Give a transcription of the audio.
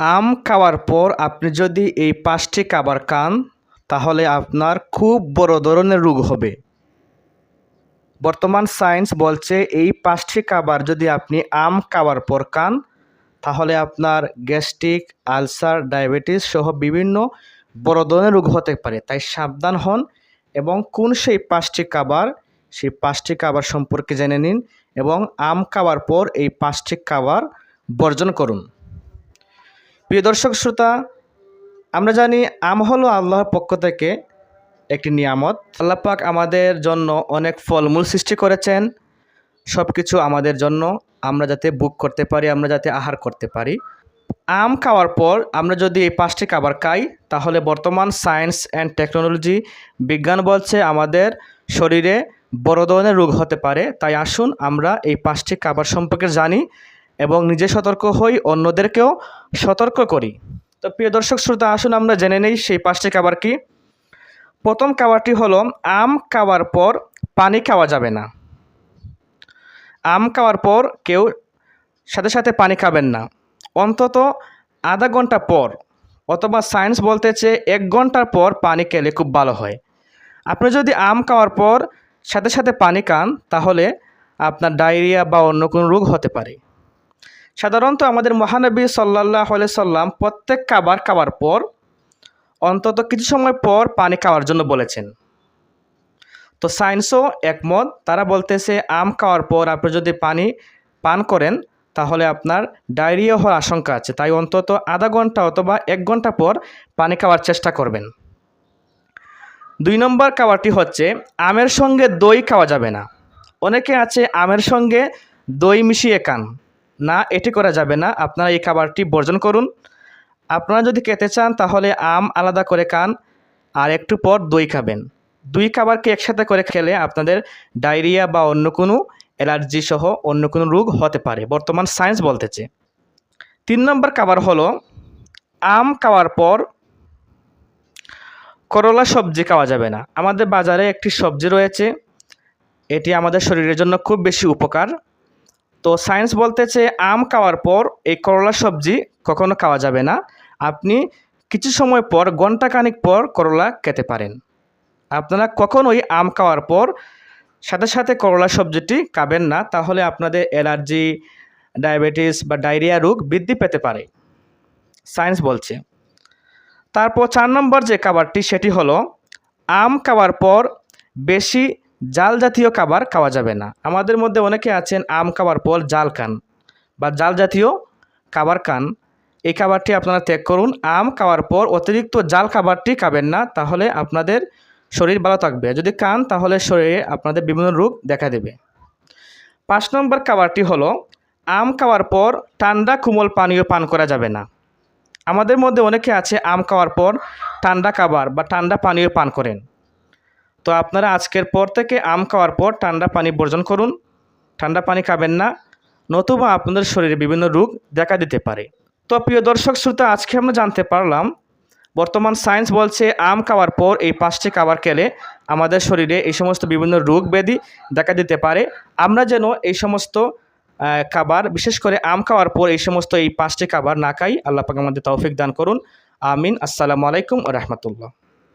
আম খাওয়ার পর আপনি যদি এই পাঁচটি খাবার খান, তাহলে আপনার খুব বড় ধরনের রোগ হবে। বর্তমান সায়েন্স বলছে এই পাঁচটি খাবার যদি আপনি আম খাওয়ার পর খান, তাহলে আপনার গ্যাস্ট্রিক, আলসার, ডায়াবেটিস সহ বিভিন্ন বড় ধরনের রোগ হতে পারে। তাই সাবধান হন এবং কোন সেই পাঁচটি খাবার, সেই পাঁচটি খাবার সম্পর্কে জেনে নিন এবং আম খাওয়ার পর এই পাঁচটি খাবার বর্জন করুন। প্রিয় দর্শক শ্রোতা, আমরা জানি আম হলো আল্লাহর পক্ষ থেকে একটি নিয়ামত। আল্লাহ পাক আমাদের জন্য অনেক ফলমূল সৃষ্টি করেছেন। সব কিছু আমাদের জন্য আমরা যাতে বুক করতে পারি, আমরা যাতে আহার করতে পারি। আম খাওয়ার পর আমরা যদি এই পাঁচটি খাবার খাই, তাহলে বর্তমান সায়েন্স অ্যান্ড টেকনোলজি বিজ্ঞান বলছে আমাদের শরীরে বড় ধরনের রোগ হতে পারে। তাই আসুন আমরা এই পাঁচটি খাবার সম্পর্কে জানি। এবং নিজে সতর্ক হই, অন্যদেরকেও সতর্ক করি। তো প্রিয় দর্শক শ্রোতা, আসুন আমরা জেনে নেই সেই পাঁচটি খাবার কি। প্রথম খাবারটি হলো, আম খাওয়ার পর পানি খাওয়া যাবে না। আম খাওয়ার পর কেউ সাথে সাথে পানি খাবেন না। অন্তত আধা ঘণ্টা পর অথবা সায়েন্স বলতেছে, এক ঘণ্টার পর পানি খেলে খুব ভালো হয়। আপনি যদি আম খাওয়ার পর সাথে সাথে পানি খান, তাহলে আপনার ডায়রিয়া বা অন্য কোনো রোগ হতে পারে। সাধারণত আমাদের মহানবী সাল্লাহ সাল্লাম প্রত্যেক খাবার খাওয়ার পর, অন্তত কিছু সময় পর পানি খাওয়ার জন্য বলেছেন। তো সায়েন্সও একমত, তারা বলতেছে আম খাওয়ার পর আপনি যদি পানি পান করেন, তাহলে আপনার ডায়রিয়া হওয়ার আশঙ্কা আছে। তাই অন্তত আধা ঘণ্টা অথবা এক ঘণ্টা পর পানি খাওয়ার চেষ্টা করবেন। দুই নম্বর খাবারটি হচ্ছে, আমের সঙ্গে দই খাওয়া যাবে না। অনেকে আছে আমের সঙ্গে দই মিশিয়ে খান। না, এটি করা যাবে না। আপনারা এই খাবারটি বর্জন করুন। আপনারা যদি খেতে চান, তাহলে আম আলাদা করে খান আর একটু পর দই খাবেন। দুই খাবারকে একসাথে করে খেলে আপনাদের ডায়রিয়া বা অন্য কোনো অ্যালার্জি সহ অন্য কোনো রোগ হতে পারে, বর্তমান সায়েন্স বলতেছে। তিন নম্বর খাবার হলো আম খাওয়ার পর করলা সবজি খাওয়া যাবে না। আমাদের বাজারে একটি সবজি রয়েছে। এটি আমাদের শরীরের জন্য খুব বেশি উপকার। তো সায়েন্স বলতেছে, আম খাওয়ার পর এই করলা সবজি কখনো খাওয়া যাবে না। আপনি কিছু সময় পর ঘন্টাখানিক পর করলা খেতে পারেন। আপনারা কখনোই আম খাওয়ার পর সাথে সাথে করলা সবজিটি খাবেন না, তাহলে আপনাদের অ্যালার্জি, ডায়াবেটিস বা ডায়রিয়া রোগ বৃদ্ধি পেতে পারে। সায়েন্স বলছে। তারপর চার নম্বর যে খাবারটি, সেটি হলো, আম খাওয়ার পর বেশি জাল জাতীয় খাবার খাওয়া যাবে না। আমাদের মধ্যে অনেকে আছেন আম খাওয়ার পর জাল খান বা জাল জাতীয় খাবার খান। এই খাবারটি আপনারা ত্যাগ করুন। আম খাওয়ার পর অতিরিক্ত জাল খাবারটি খাবেন না, তাহলে আপনাদের শরীর ভালো থাকবে। যদি খান, তাহলে শরীরে আপনাদের বিভিন্ন রোগ দেখা দেবে। পাঁচ নম্বর খাবারটি হলো, আম খাওয়ার পর ঠান্ডা কুমল পানীয় পান করা যাবে না। আমাদের মধ্যে অনেকে আছে আম খাওয়ার পর ঠান্ডা খাবার বা ঠান্ডা পানীয় পান করেন। তো আপনারা আজকের পর থেকে আম খাওয়ার পর ঠান্ডা পানি বর্জন করুন। ঠান্ডা পানি খাবেন না, নতুবা আপনাদের শরীরে বিভিন্ন রোগ দেখা দিতে পারে। তো প্রিয় দর্শক শ্রোতা, আজকে আমরা জানতে পারলাম, বর্তমান সায়েন্স বলছে আম খাওয়ার পর এই পাঁচটি খাবার খেলে আমাদের শরীরে এই সমস্ত বিভিন্ন রোগ ব্যাধি দেখা দিতে পারে। আমরা যেন এই সমস্ত খাবার, বিশেষ করে আম খাওয়ার পর এই সমস্ত এই পাঁচটি খাবার না খাই, আল্লাহ পাক আমাদের তৌফিক দান করুন। আমিন। আসসালামু আলাইকুম রহমতুল্লাহ।